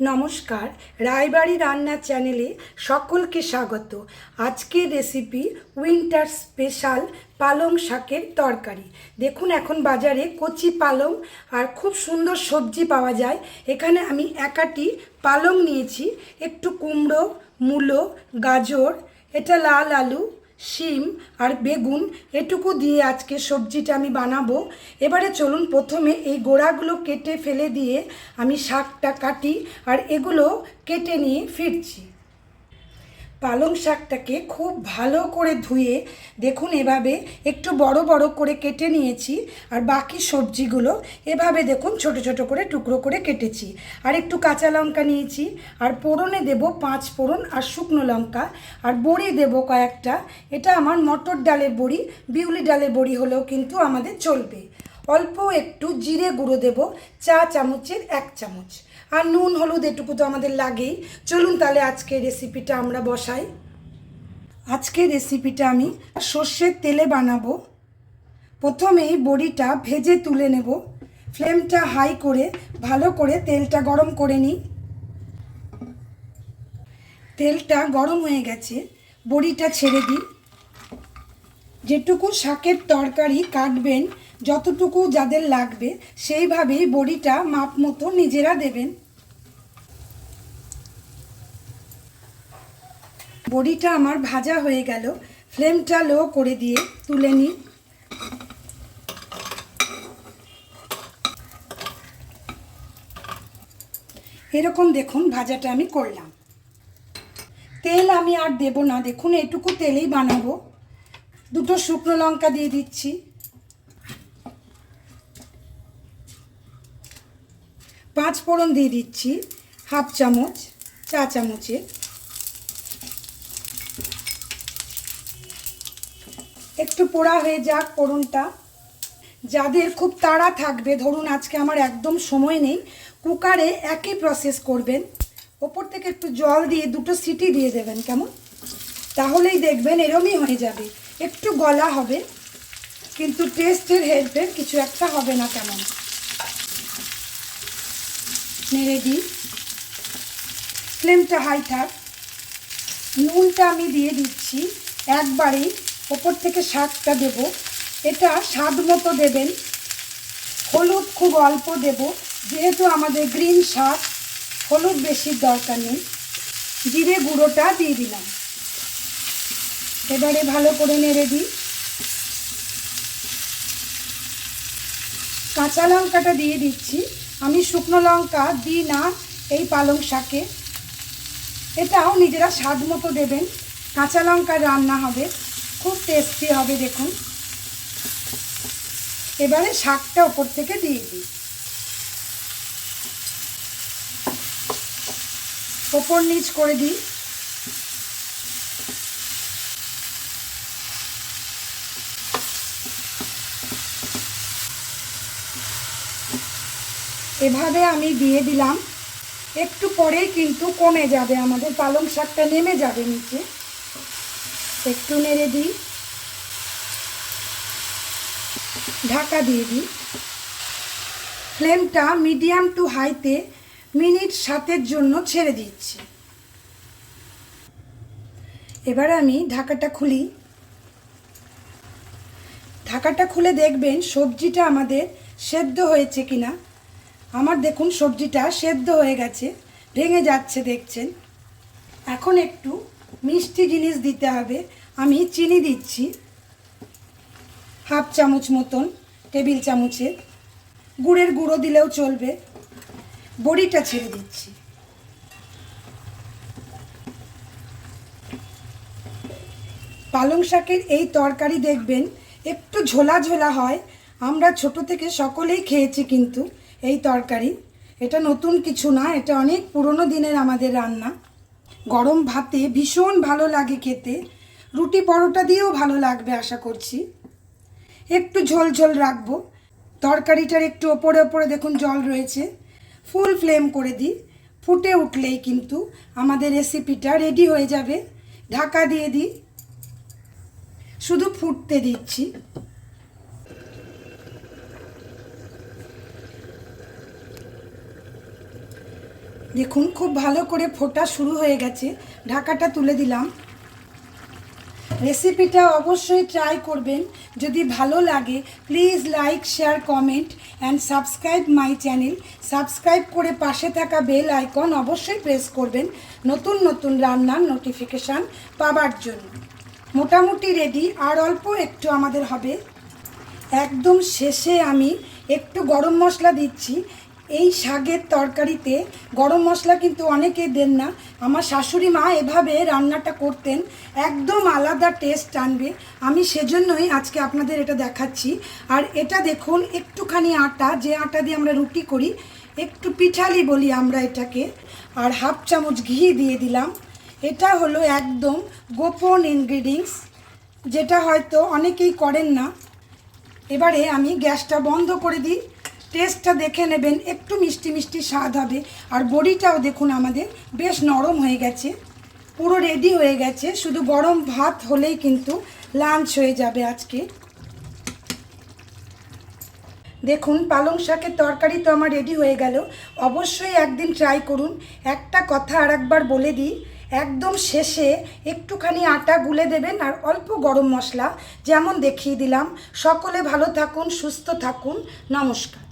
নমস্কার, রায়বাড়ি রান্না চ্যানেলে সকলকে স্বাগত। আজকের রেসিপি উইন্টার স্পেশাল পালং শাকের তরকারি। দেখুন, এখন বাজারে কচি পালং আর খুব সুন্দর সবজি পাওয়া যায়। এখানে আমি একাটি পালং নিয়েছি। একটু কুমড়ো, মূলো, গাজর, এটা লাল আলু শিম আর বেগুন এটুকু দিয়ে আজকে সবজিটা আমি বানাবো। এবারে চলুন প্রথমে এই গোড়াগুলো কেটে ফেলে দিয়ে আমি শাকটা কাটি আর এগুলো কেটে নিয়ে ফিরছি। পালং শাকটাকে খুব ভালো করে ধুয়ে দেখুন এভাবে একটু বড় বড় করে কেটে নিয়েছি, আর বাকি সবজিগুলো এভাবে দেখুন ছোট ছোট করে টুকরো করে কেটেছি। আর একটু কাঁচা লঙ্কা নিয়েছি, আর পোড়নে দেব পাঁচ ফোড়ন আর শুকনো লঙ্কা, আর বড়ি দেব কয়েকটা। এটা আমার মটর ডালের বড়ি, বিউলি ডালের বড়ি হলেও কিন্তু আমাদের চলবে। অল্প একটু জিরে গুঁড়ো দেব, চা চামচের এক চামচ। আর নুন, হলুদ এটুকু তো আমাদের লাগেই। চলুন তাহলে আজকে রেসিপিটা আমরা বসাই। আজকে রেসিপিটা আমি সর্ষের তেলে বানাবো। প্রথমেই বড়িটা ভেজে তুলে নেব। ফ্লেমটা হাই করে, ভালো করে তেলটা গরম করে নিই। তেলটা গরম হয়ে গেছে, বড়িটা ছেড়ে দিই। যেটুকু শাকের তরকারি কাটবেন যতটুকু যাদের লাগবে, সেইভাবেই বড়িটা মাপ মতো নিজেরা দেবেন। বড়িটা আমার ভাজা হয়ে গেল। ফ্লেমটা লো করে দিয়ে তুলে নিই। এরকম দেখুন ভাজাটা আমি করলাম। তেল আমি আর দেব না। দেখুন, এটুকু তেলেই বানাবো। দুটো শুকনো লঙ্কা দিয়ে দিচ্ছি। পাঁচ ফোড়ন দিয়ে দিচ্ছি হাফ চামচ, চা চামচের একটু পোড়া হয়ে যাক ফোড়নটা। যাদের খুব তাড়া থাকবে, ধরুন আজকে আমার একদম সময় নেই, কুকারে একই প্রসেস করবেন। ওপর থেকে একটু জল দিয়ে, দুটো সিটি দিয়ে দেবেন কেমন? তাহলেই দেখবেন এরমই হয়ে যাবে। একটু গলা হবে, কিন্তু টেস্টের হেল্পের কিছু একটা হবে না কেমন? নেড়ে দিই ফ্লেমটা হাই থাক। নুনটা আমি দিয়ে দিচ্ছি। একবারেই ওপর থেকে শাকটা দেব। এটা স্বাদ মতো দেবেন। হলুদ খুব অল্প দেব। যেহেতু আমাদের গ্রিন শাক, হলুদ বেশির দরকার নেই। জিরে গুঁড়োটা দিয়ে দিলাম। এবারে ভালো করে নেড়ে দিই। কাঁচা লঙ্কাটা দিয়ে দিচ্ছি। আমি শুকনো লঙ্কা দিই না এই পালং শাকে। এটাও নিজেরা স্বাদ মতো দেবেন। কাঁচা লঙ্কার রান্না হবে, খুব টেস্টি হবে দেখুন। এবারে শাকটা ওপর থেকে দিয়ে দিই। ওপর নিচ করে দিই। এভাবে আমি দিয়ে দিলাম। একটু পরেই কিন্তু কমে যাবে আমাদের পালং শাকটা, নেমে যাবে নিচে। একটু নেড়ে দিই। ঢাকা দিয়ে দিই। ফ্লেমটা মিডিয়াম টু হাইতে মিনিট সাতের জন্য ছেড়ে দিচ্ছি। এবার আমি ঢাকাটা খুলি। ঢাকাটা খুলে দেখবেন সবজিটা আমাদের সেদ্ধ হয়েছে কিনা। আমার দেখুন সবজিটা সেদ্ধ হয়ে গেছে, ভেঙে যাচ্ছে দেখছেন। এখন একটু মিষ্টি জিনিস দিতে হবে, আমি চিনি দিচ্ছি। হাফ চামচ মতন, টেবিল চামচের গুড়ের গুঁড়ো দিলেও চলবে। বড়িটা ছেড়ে দিচ্ছি। পালং শাকের এই তরকারি দেখবেন, একটু ঝোলা ঝোলা হয়। আমরা ছোট থেকে সকলেই খেয়েছি কিন্তু। এই তরকারি। এটা নতুন কিছু না, এটা অনেক পুরনো দিনের আমাদের রান্না। গরম ভাতে ভীষণ ভালো লাগে খেতে। রুটি পরোটা দিয়েও ভালো লাগবে আশা করছি। একটু ঝোল ঝোল রাখব। তরকারিটার একটু ওপরে ওপরে দেখুন জল রয়েছে। ফুল ফ্লেম করে দিই। ফুটে উঠলেই কিন্তু আমাদের রেসিপিটা রেডি হয়ে যাবে। ঢাকা দিয়ে দিই। শুধু ফুটতে দিচ্ছি। দেখুন, খুব ভালো করে ফোটা শুরু হয়ে গেছে। ঢাকাটা তুলে দিলাম। রেসিপিটা অবশ্যই ট্রাই করবেন। যদি ভালো লাগে please like share comment and subscribe my channel subscribe করে পাশে থাকা বেল আইকন অবশ্যই প্রেস করবেন। নতুন নতুন রান্নার নোটিফিকেশান পাবার জন্য। মোটামুটি রেডি আর অল্প একটু আমাদের হবে। একদম শেষে আমি একটু গরম মশলা দিচ্ছি। এই শাকের তরকারিতে গরম মশলা কিন্তু অনেকেই দেন না। আমার শাশুড়ি মা এভাবে রান্নাটা করতেন, একদম আলাদা টেস্ট আনবে। আমি সেজন্যই আজকে আপনাদের এটা দেখাচ্ছি। আর এটা দেখুন, একটুখানি আটা, যে আটা দিয়ে আমরা রুটি করি, একটু পিঠালি বলি আমরা এটাকে। আর হাফ চামচ ঘি দিয়ে দিলাম। এটা হলো একদম গোপন ইনগ্রিডিয়েন্টস যেটা হয়তো অনেকেই করেন না। এবারে আমি গ্যাসটা বন্ধ করে দিই। টেস্টটা দেখে নেবেন, একটু মিষ্টি মিষ্টি স্বাদ হবে। আর বড়িটাও দেখুন আমাদের, বেশ নরম হয়ে গেছে, পুরো রেডি হয়ে গেছে। শুধু গরম ভাত হলেই কিন্তু লাঞ্চ হয়ে যাবে আজকে। দেখুন, পালং শাকের তরকারি তো আমার রেডি হয়ে গেল। অবশ্যই একদিন ট্রাই করুন। একটা কথা আর একবার বলে দিই, একদম শেষে একটুখানি আটা গুলে দেবেন আর অল্প গরম মশলা, যেমন দেখিয়ে দিলাম। সকলে ভালো থাকুন, সুস্থ থাকুন। নমস্কার।